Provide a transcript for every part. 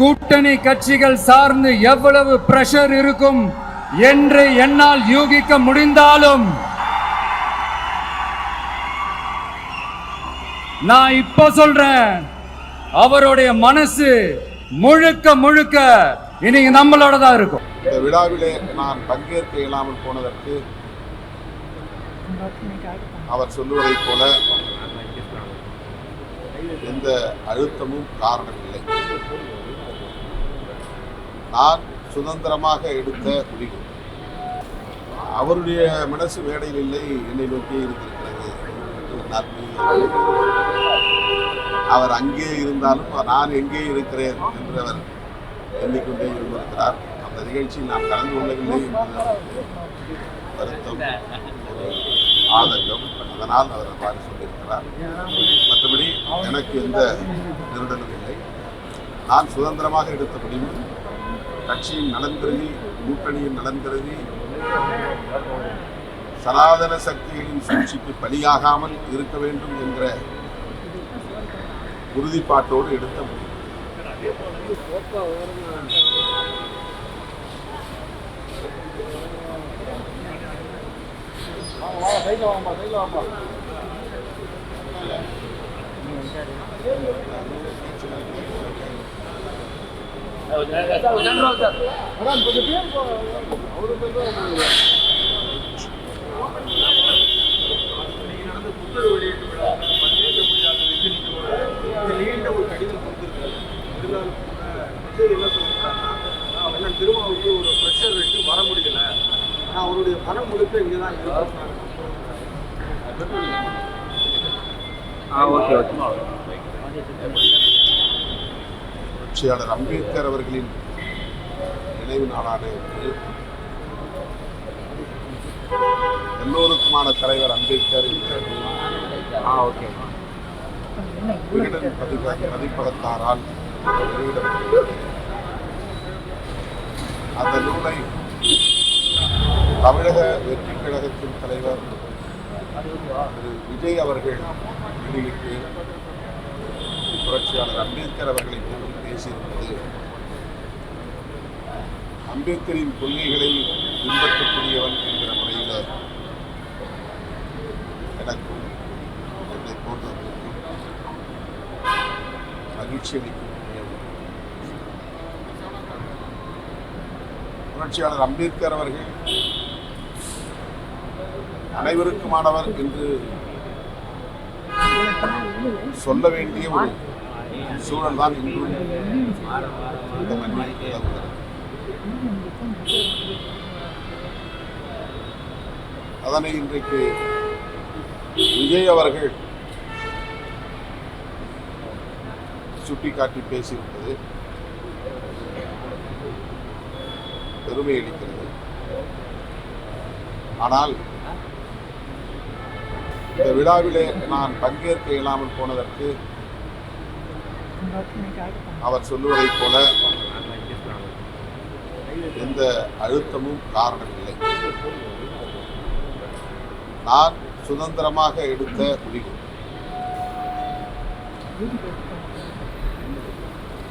கூட்டணி கட்சிகள் சார்ந்து எவ்வளவு பிரஷர் இருக்கும் என்று என்னால் யூகிக்க முடிந்தாலும் நான் இப்ப சொல்றேன் அவருடைய மனசு முழுக்க முழுக்க இன்னைக்கு நம்மளோட தான் இருக்கும். இந்த விழாவிலே நான் பங்கேற்க இயலாமல் போனதற்கு அவர் சொல்லுவதைப் போல எந்த அழுத்தமும் காரணமில்லை. நான் சுதந்திரமாக எடுத்த முடிவு. அவருடைய மனசு வேடையில் இல்லை என்னை நோக்கி இருந்திருக்கிறது என்று அவர் அங்கே இருந்தாலும் நான் எங்கே இருக்கிறேன் என்று அவர் எண்ணிக்கொண்டே இருந்திருக்கிறார். அந்த நிகழ்ச்சியில் நான் கலந்து கொள்ளவில்லை என்பது வருத்தம் ஒரு ஆதங்கம். அதனால் அவர் அவ்வாறு சொல்லியிருக்கிறார். மற்றபடி எனக்கு எந்த நெருடலும் இல்லை. நான் சுதந்திரமாக எடுத்த முடிவு கட்சியின் நலன் கருதி கூட்டணியின் நலன் கருதி சனாதன சக்திகளின் சூழ்ச்சிக்கு பலியாகாமல் இருக்க வேண்டும் என்ற உறுதிப்பாட்டோடு எடுத்த முடிவு. திருமாவுக்கு ஒரு ப்ரெஷர் வச்சு வர முடியல நான் அவருடைய பணம் முழுக்க இங்கே தான் இருக்கேன் புரட்சியாளர் அம்பேத்கர் அவர்களின் நினைவு நாளான எல்லோருக்குமான தலைவர் அம்பேத்கர் என்ற நூல் விகடன் பதிப்ப பதிப்பகத்தாரால் அந்த நூலை தமிழக வெற்றி கழகத்தின் தலைவர் திரு விஜய் அவர்கள் வெளியிட்டு புரட்சியாளர் அம்பேத்கர் அவர்களை பேசியிருப்பது அம்பேத்கரின் கொள்கைகளை பின்பற்றக்கூடியவன் என்கிற முறையில் எனக்கும் என்னை போன்றவர்களுக்கும் மகிழ்ச்சி அளிக்கக்கூடிய புரட்சியாளர் அம்பேத்கர் அவர்கள் அனைவருக்குமானவர் என்று சொல்ல வேண்டிய ஒரு சூழல் தான் இன்றும் அதனை இன்றைக்கு விஜய் அவர்கள் சுட்டிக்காட்டி பேசியிருப்பது. பெருமை அளிக்கிறது. ஆனால் இந்த விழாவிலே நான் பங்கேற்க இயலாமல் போனதற்கு அவர் சொல்லுவதைப் போல எந்த அழுத்தமும் காரணமில்லை நான் சுதந்திரமாக எடுத்த முடிவு.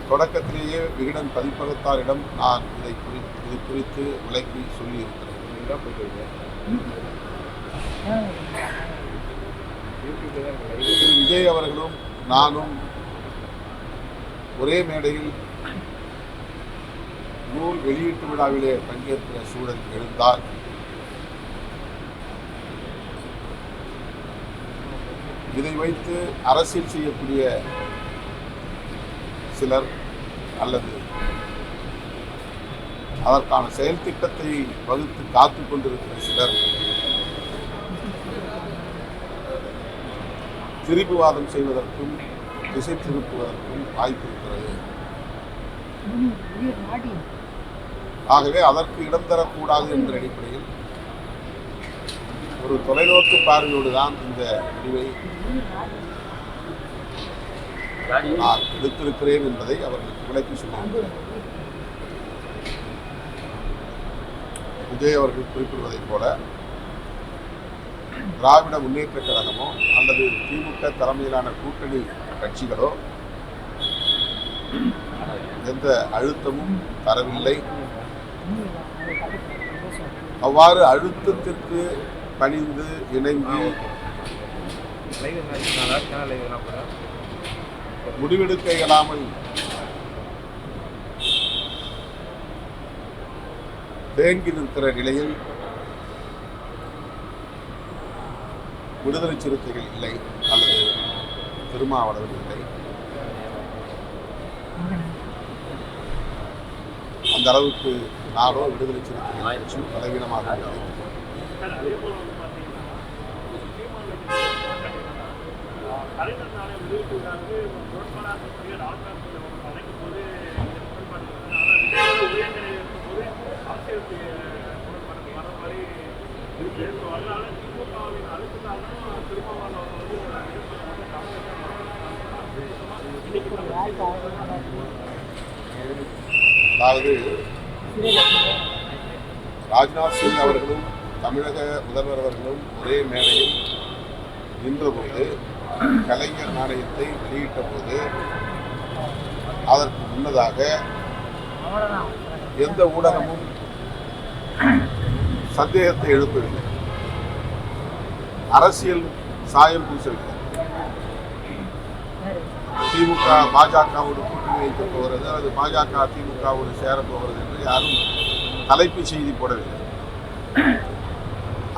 தொடக்கத்திலேயே விகடன் பதிப்பகத்தாரிடம் நான் இதை குறித்து இது குறித்து விளக்கி சொல்லியிருக்கிறேன். விஜய் அவர்களும் நானும் ஒரே மேடையில் நூல் வெளியீட்டு விழாவிலே பங்கேற்கிற சூழல் எழுந்தால் இதை வைத்து அரசியல் செய்யக்கூடிய சிலர் அல்லது அதற்கான செயல் திட்டத்தை வகுத்து காத்து கொண்டிருக்கிற சிலர் திரிபுவாதம் செய்வதற்கும் திசை திருப்புவதற்கும் வாய்ப்பு இருக்கிறது. ஆகவே அதற்கு இடம் தரக்கூடாது என்ற அடிப்படையில் ஒரு தொலைநோக்கு பார்வையோடு தான் இந்த முடிவை நான் எடுத்திருக்கிறேன் என்பதை அவர்களுக்கு விளக்கி சொல்லியிருக்கிறேன் விஜய் அவர்கள் குறிப்பிடுவதைப் போல திராவிட முன்னேற்ற கழகமோ அல்லது திமுக தலைமையிலான கூட்டணி கட்சிகளோ எந்த அழுத்தமும் தரவில்லை அவ்வாறு அழுத்தத்திற்கு பணிந்து இணைந்து முடிவெடுக்க இயலாமல் தேங்கி நிற்கிற நிலையில் விடுதலை சிறுத்தைகள் இல்லை. இல்லை. அந்த அளவுக்கு நாடோ விடுதலை கட்சி பலவீனமாக உள்ளது கலைஞர் நாளை வெளியிட்டு விடாது முரண்பாடாக இருக்கக்கூடிய ராஜ்நாத் சிங் அவர்கள் அழைக்கும் போது முரண்பாடு இருந்தது. ஆனால் விஜயோட உயர்நிலை இருக்கும்போது அரசியலுக்கு முரண்பாடு வர மாதிரி இருக்கு ஸோ அதனால திமுகவின் அழுத்தத்தால் தான் திருமாவளவன் அவர்கள் வந்து ஒரு எதிர்ப்பு வந்து காங்கிரஸ் இன்னைக்கு அதாவது ராஜ்நாத் சிங் அவர்களும் தமிழக முதல்வர் அவர்களும் ஒரே மேடையில் நின்றபோது கலைஞர் நாணயத்தை வெளியிட்ட போது அதற்கு முன்னதாக எந்த ஊடகமும் சந்தேகத்தை எழுப்பவில்லை. அரசியல் சாயம் பூசவில்லை. திமுக பாஜகவோடு கூட்டணி வைக்கப் போகிறது அல்லது பாஜக திமுகவோடு சேரப் போகிறது என்று யாரும் தலைப்பு செய்தி போடவில்லை.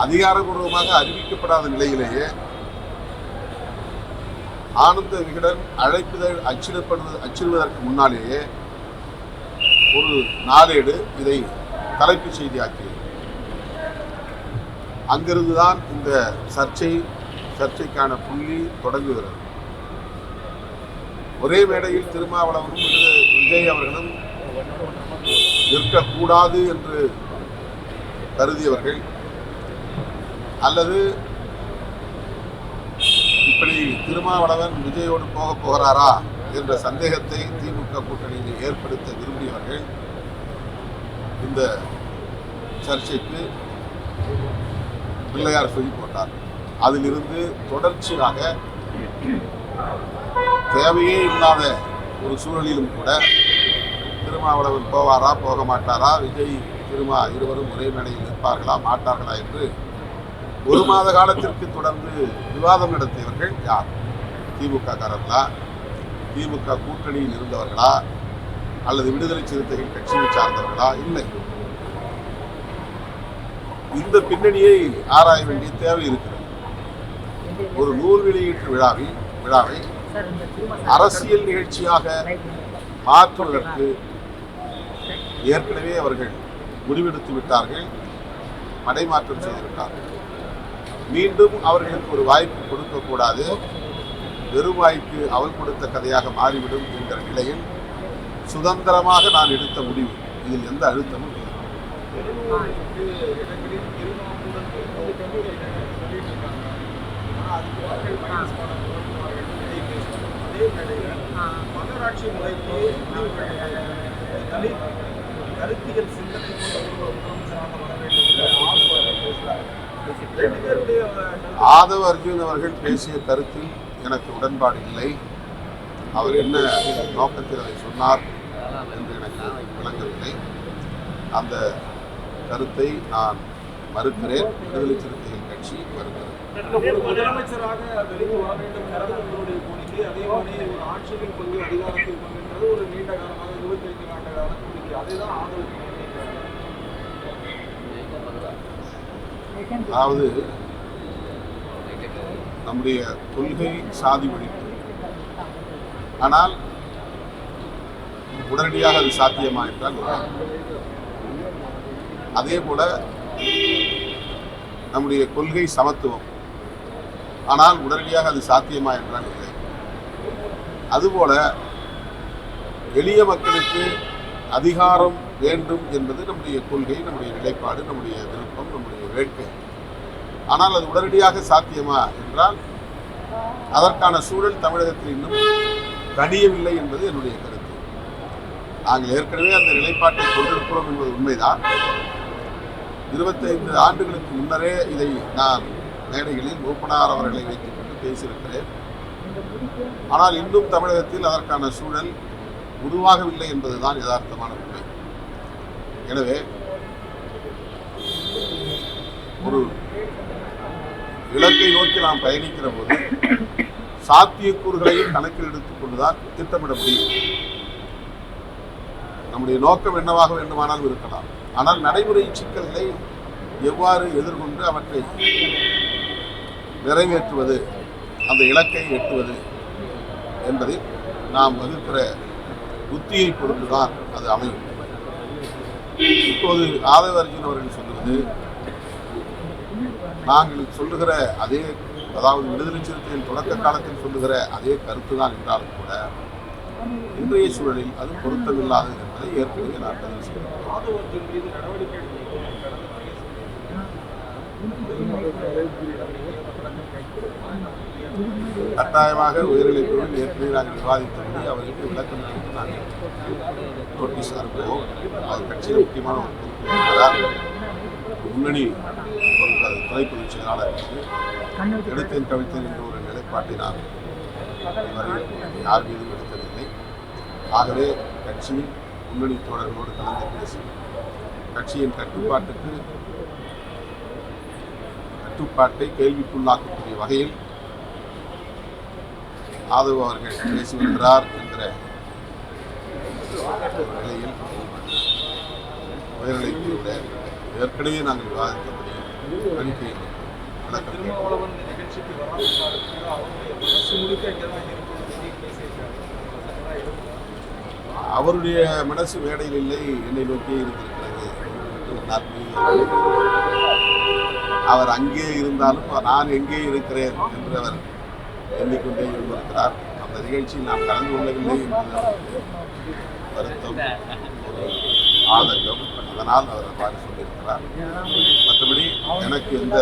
அதிகாரபூர்வமாக அறிவிக்கப்படாத நிலையிலேயே ஆனந்த விகடன் அழைப்புதல் அச்சிடப்படுவது அச்சிடுவதற்கு முன்னாலேயே ஒரு நாளேடு இதை தலைப்புச் செய்தியாக்கியது அங்கிருந்துதான் இந்த சர்ச்சை சர்ச்சைக்கான புள்ளி தொடங்குகிறது. ஒரே மேடையில் திருமாவளவனும் விஜய் அவர்களும் நிற்கக்கூடாது என்று கருதியவர்கள். அல்லது இப்படி திருமாவளவன் விஜயோடு போக போகிறாரா என்ற சந்தேகத்தை திமுக கூட்டணியில் ஏற்படுத்த விரும்பியவர்கள் இந்த சர்ச்சைக்கு பிள்ளையார் சொல்லி போட்டார் அதிலிருந்து தொடர்ச்சியாக தேவையே இல்லாத ஒரு சூழலிலும் கூட திருமாவளவன் போவாரா போக மாட்டாரா விஜய் திருமா இருவரும் ஒரே மேடையில் இருப்பார்களா மாட்டார்களா என்று ஒரு மாத காலத்திற்கு தொடர்ந்து விவாதம் நடத்தியவர்கள் யார்? திமுக காரர்களா? திமுக கூட்டணியில் இருந்தவர்களா? அல்லது விடுதலை சிறுத்தைகள் கட்சியை சார்ந்தவர்களா? இல்லை. இந்த பின்னணியை ஆராய வேண்டிய தேவை இருக்கிறது. ஒரு நூல் வெளியீட்டு விழாவில் விழாவை அரசியல் நிகழ்ச்சியாக மாற்றுவதற்கு ஏற்கனவே அவர்கள் முடிவெடுத்து விட்டார்கள் மடைமாற்றம் செய்து மீண்டும் அவர்களுக்கு ஒரு வாய்ப்பு கொடுக்கக்கூடாது வெறும் வாய்ப்பு அவள் கொடுத்த கதையாக மாறிவிடும் என்கிற நிலையில் சுதந்திரமாக நான் எடுத்த முடிவு. இதில் எந்த அழுத்தமும் இல்லை. இடங்களில் அதே வேளையில் மகராட்சி முறைக்கு. தலித் கருத்தியல் சிந்தனை முதலமைச்சராக வர வேண்டும் ஆதவ அர்ஜுன் அவர்கள் பேசிய கருத்தில். எனக்கு உடன்பாடு இல்லை. அவர் என்ன நோக்கத்தில் அதை சொன்னார் என்று எனக்கு விளங்கவில்லை. அந்த கருத்தை நான் மறுக்கிறேன். விடுதலை சிறுத்தைகள் கட்சி மறுக்கிறது. ஒரு முதலமைச்சராக வெளியே வர வேண்டும். என்பது அதே மாதிரி ஒரு ஆட்சியில் பங்கு அதிகாரத்தில் பங்குன்றது ஒரு நீண்ட காலமாக இருபத்தி ஐந்து ஆண்டு காலம் கோரிக்கை அதுதான் ஆதரவு. அதாவது நம்முடைய கொள்கை சாதி ஒழிப்பு. ஆனால் உடனடியாக அது சாத்தியமா என்றால் அதே போல நம்முடைய கொள்கை சமத்துவம். ஆனால் உடனடியாக அது சாத்தியமா என்றால் இல்லை அதுபோல எளிய மக்களுக்கு அதிகாரம் வேண்டும் என்பது நம்முடைய கொள்கை நம்முடைய நிலைப்பாடு நம்முடைய விருப்பம் நம்முடைய வேட்கை. ஆனால் அது உடனடியாக சாத்தியமா என்றால் அதற்கான சூழல் தமிழகத்தில் இன்னும் கணியவில்லை என்பது என்னுடைய கருத்து. நாங்கள் ஏற்கனவே அந்த நிலைப்பாட்டை கொண்டிருக்கிறோம் என்பது உண்மைதான். இருபத்தைந்து ஆண்டுகளுக்கு முன்னரே இதை நான் மேடைகளில் மூப்பனார் அவர்களை வைத்துக் கொண்டு பேசியிருக்கிறேன். ஆனால் இன்னும் தமிழகத்தில் அதற்கான சூழல் உருவாகவில்லை என்பதுதான் யதார்த்தமான உண்மை. எனவே ஒரு இலக்கை நோக்கி நாம் பயணிக்கிற போது சாத்தியக்கூறுகளையும் கணக்கில் எடுத்துக் கொண்டுதான் திட்டமிட முடியும். நம்முடைய நோக்கம் என்னவாக வேண்டுமானாலும் இருக்கலாம். ஆனால் நடைமுறை சிக்கல்களை எவ்வாறு எதிர்கொண்டு அவற்றை நிறைவேற்றுவது அந்த இலக்கை எட்டுவது என்பதை நாம் வகுக்கிற புத்தியை பொறுத்துதான் அது அமையும். இப்போது ஆதவ அர்ஜுன் அவர்கள் சொல்லுவது நாங்கள் சொல்லுகிற அதே அதாவது விடுதலை சிறுத்தையின் தொடக்க காலத்தில் சொல்லுகிற அதே கருத்து தான் என்றாலும் கூட இன்றைய சூழலில் அது பொருத்தமில்லாதது என்பதை ஏற்கனவே நான் பதிவு செய்கிறேன் கட்டாயமாக உயர்நிலைக் ஏற்கனவே நாங்கள் விவாதித்தபடி அவர்களுக்கு விளக்கம் கேட்டு நாங்கள் நோட்டீஸ் அனுப்புவோம் அவர் கட்சியில் முக்கியமான ஒரு பொறுப்பு இருக்கிறார் முன்னணி துணை பொதுச் செயலாளர் எடுத்தேன் கவித்தேன் என்ற ஒரு நிலைப்பாட்டை நான் இதுவரை யார் மீதும் எடுத்ததில்லை ஆகவே கட்சியின் முன்னணி தோழர்களோடு கலந்து பேசி கட்சியின் கட்டுப்பாட்டுக்கு கட்டுப்பாட்டை கேள்விக்குள்ளாக்கக்கூடிய வகையில் ஆதவ் அவர்கள் பேசி வருகிறார் என்ற நிலையில் உயர்நிலைக்குள்ள ஏற்கனவே நாங்கள் விவாதித்தபடி அறிக்கை அவருடைய மனசு வேடையில் இல்லை என்னை நோக்கி இருந்திருக்கிறது. என்று அவர் அங்கே இருந்தாலும் நான் எங்கே இருக்கிறேன் என்று அவர் எண்ணிக்கொண்டே இருந்திருக்கிறார். அந்த நிகழ்ச்சியில் நான் கலந்து கொள்ளவில்லை என்பது வருத்தம் ஒரு ஆதங்கம். அதனால் அவர் அவ்வாறு சொல்லியிருக்கிறார். மற்றபடி எனக்கு எந்த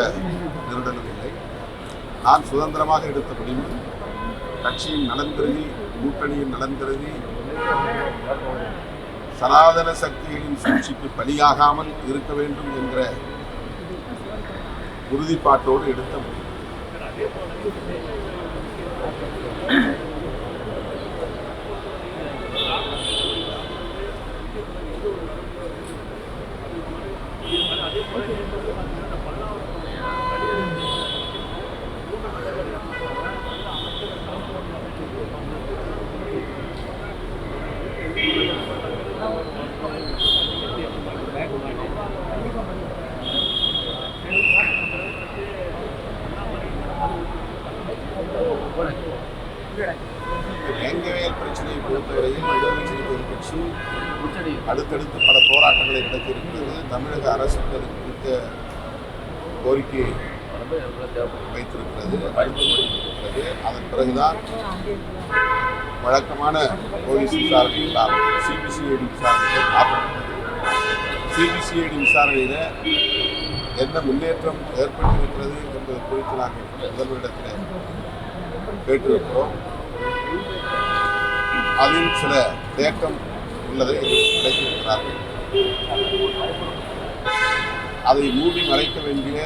நெருடலும் இல்லை. நான் சுதந்திரமாக எடுத்த முடிவு கட்சியின் நலன் கருதி கூட்டணியின் நலன் கருதி சனாதன சக்திகளின் சூழ்ச்சிக்கு பலியாகாமல் இருக்க வேண்டும் என்ற உறுதிப்பாட்டோடு எடுத்த முடியும் முடிவு வேங்கவேல் பிரச்சனையை பொறுத்தவரையில் இடஒதுக்கீடு சிறுத்தைகள் அடுத்தடுத்து பல போராட்டங்களை நடத்தியிருக்கிறது. தமிழக அரசுக்கு அது குறித்த கோரிக்கையை வைத்திருக்கிறது அழுத்தப்படுத்தியிருக்கிறது அதன் பிறகுதான் வழக்கமான போலீஸ் விசாரணை இல்லாமல் சிபிசிஐடி விசாரணையை மாற்றப்பட்டது சிபிசிஐடி விசாரணையில் எந்த முன்னேற்றம் ஏற்பட்டிருக்கிறது என்பது குறித்து நாங்கள் முதல்வரிடத்தில் கேட்டிருக்கிறோம். அதில் சில தேக்கம் உள்ளதை கிடைத்திருக்கிறார்கள் அதை மூடி மறைக்க வேண்டிய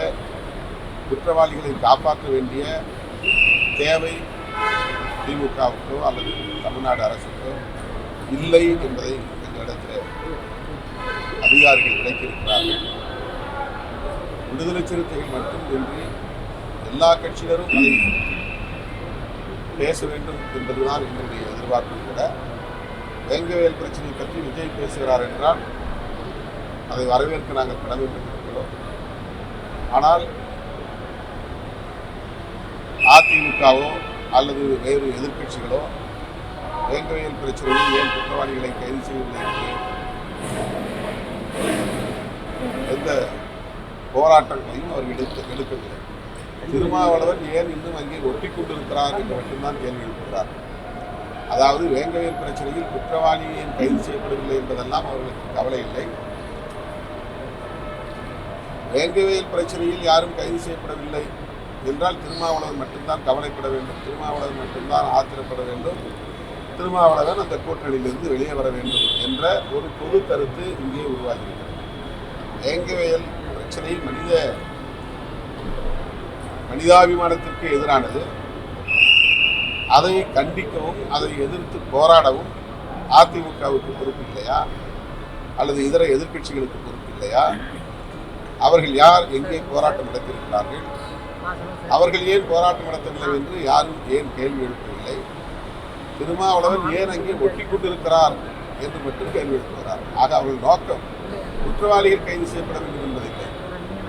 குற்றவாளிகளை காப்பாற்ற வேண்டிய தேவை திமுகவுக்கோ அல்லது தமிழ்நாடு அரசுக்கோ இல்லை என்பதை எங்களிடத்தில் அதிகாரிகள் விளக்கியிருக்கிறார்கள். விடுதலை சிறுத்தைகள் மட்டுமின்றி எல்லா கட்சியினரும் அதை பேச வேண்டும் என்பதுதான் எங்களுடைய எதிர்பார்ப்பு. கூட வேங்கவேல் பிரச்சனை பற்றி விஜய் பேசுகிறார் என்றால் அதை வரவேற்க நாங்கள் கடமைப்பட்டிருக்கிறோம். ஆனால் அதிமுகவோ அல்லது வேறு எதிர்க்கட்சிகளோ வேங்கவேல் பிரச்சனையில் ஏன் குற்றவாளிகளை கைது செய்யவில்லை என்று எந்த போராட்டங்களையும் அவர் எடுத்து எடுக்கவில்லை. திருமாவளவன் ஏன் இன்னும் அங்கே ஒட்டி கொண்டிருக்கிறார் என்று மட்டும்தான் கேள்வி எழுப்புகிறார். அதாவது வேங்கவேல் பிரச்சனையில் குற்றவாளி ஏன் கைது செய்யப்படவில்லை என்பதெல்லாம் அவர்களுக்கு கவலை இல்லை. வேங்கவேல் பிரச்சனையில் யாரும் கைது செய்யப்படவில்லை என்றால் திருமாவளவன் மட்டும்தான் கவலைப்பட வேண்டும். திருமாவளவன் மட்டும்தான் ஆத்திரப்பட வேண்டும். திருமாவளவன் அந்த கூட்டணியிலிருந்து வெளியே வர வேண்டும் என்ற ஒரு பொது கருத்து இங்கே உருவாகிறது வேங்கவேல் பிரச்சனை மனித மனிதாபிமானத்திற்கு எதிரானது. அதை கண்டிக்கவும் அதை எதிர்த்து போராடவும் அதிமுகவுக்கு பொறுப்பு இல்லையா அல்லது இதர எதிர்க்கட்சிகளுக்கு பொறுப்பு இல்லையா அவர்கள் யார் எங்கே போராட்டம் நடத்தியிருக்கிறார்கள்? அவர்கள் ஏன் போராட்டம் நடத்தவில்லை என்று யாரும் ஏன் கேள்வி எழுப்பவில்லை? திருமாவளவன் ஏன் அங்கே ஒட்டி கொண்டிருக்கிறார் என்று மட்டும் கேள்வி எழுப்புகிறார். ஆக அவர்கள் நோக்கம் குற்றவாளிகள் கைது செய்யப்பட வேண்டும் என்பதில்லை.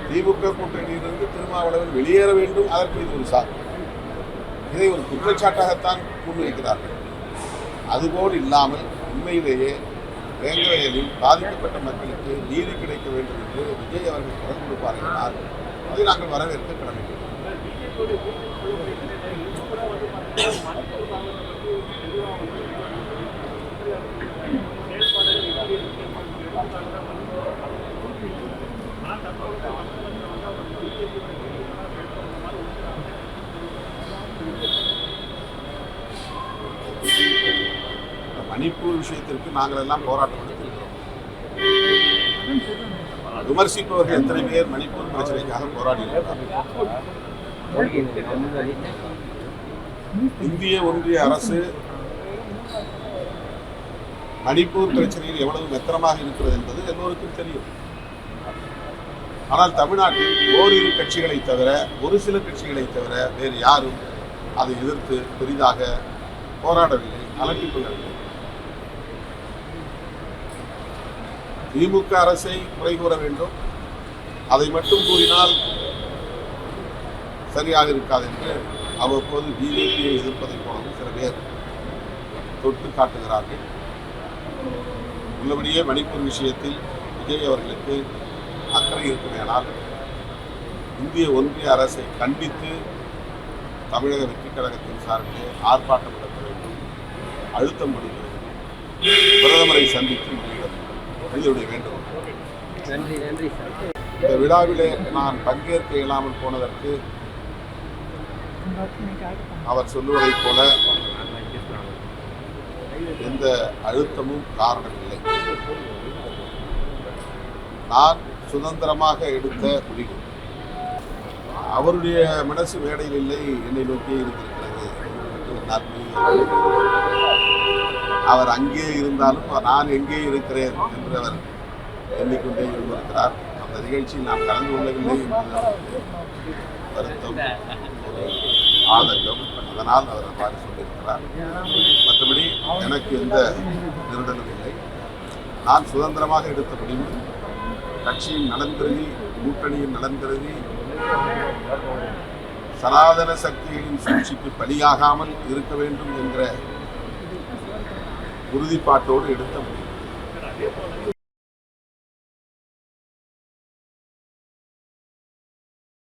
திமுக கூட்டணியிலிருந்து திருமாவளவன் வெளியேற வேண்டும். அதற்கு இது ஒரு சாக்கு இதை ஒரு குற்றச்சாட்டாகத்தான் முன்வைக்கிறார்கள் அதுபோல் இல்லாமல் உண்மையிலேயே வேங்கவயலில் பாதிக்கப்பட்ட மக்களுக்கு நீதி கிடைக்க வேண்டும் என்று விஜய் அவர்கள் குரல் கொடுப்பார்கள் அதை நாங்கள் வரவேற்க கடமைப்பட்டோம். மணிப்பூர் விஷயத்திற்கு நாங்கள் எல்லாம் போராட்டம் நடத்தியிருக்கிறோம் விமர்சிப்பவர்கள் எத்தனை பேர் மணிப்பூர் பிரச்சனைக்காக போராடி இந்திய ஒன்றிய அரசு மணிப்பூர் பிரச்சனையில் எவ்வளவு மெத்தனமாக இருக்கிறது என்பது எல்லோருக்கும் தெரியும். ஆனால் தமிழ்நாட்டில் ஓரிரு கட்சிகளை தவிர ஒரு சில கட்சிகளை தவிர வேறு யாரும் அதை எதிர்த்து பெரிதாக போராடவில்லை அலட்டிக் கொள்ளவில்லை. திமுக அரசை குறை கூற வேண்டும். அதை மட்டும் கூறினால் சரியாக இருக்காது என்று அவ்வப்போது பிஜேபியை எதிர்ப்பதைப் போலவும் சில பேர் தொட்டு காட்டுகிறார்கள். உள்ளபடியே மணிப்பூர் விஷயத்தில் விஜய் அவர்களுக்கு அக்கறை இருக்குமேனால் இந்திய ஒன்றிய அரசை கண்டித்து தமிழக வெற்றிக் கழகத்தின் சார்பில் ஆர்ப்பாட்டம் நடத்த வேண்டும். அழுத்தம் கொடுக்க வேண்டும். பிரதமரை சந்தித்து முன்னிட வேண்டும். நன்றி நன்றி இந்த விழாவிலே நான் பங்கேற்க இயலாமல் போனதற்கு அவர் சொல்லுவதைப் போல எந்த அழுத்தமும் காரணம் இல்லை. நான் சுதந்திரமாக எடுத்த முடிவு. அவருடைய மனசு மேடையில் இல்லை என்னை நோக்கியே இருந்திருக்கிறது. என்று நான் புரிகிறேன். அவர் அங்கே இருந்தாலும் நான் எங்கே இருக்கிறேன் என்று அவர் எண்ணிக்கொண்டே இருந்திருக்கிறார். அந்த நிகழ்ச்சியில் நாம் கலந்து கொள்ளவில்லை என்பது வருத்தம் ஆதங்கம். அதனால் அவர் அவ்வாறு சொல்லியிருக்கிறார். மற்றபடி எனக்கு எந்த நெருடலும் இல்லை. நான் சுதந்திரமாக எடுத்த முடிவு கட்சியின் நலன் கருதி கூட்டணியின் நலன் கருதி சனாதன சக்திகளின் சூழ்ச்சிக்கு பலியாகாமல் இருக்க வேண்டும் என்ற உறுதிப்பாட்டோடு எடுத்த முடிவு.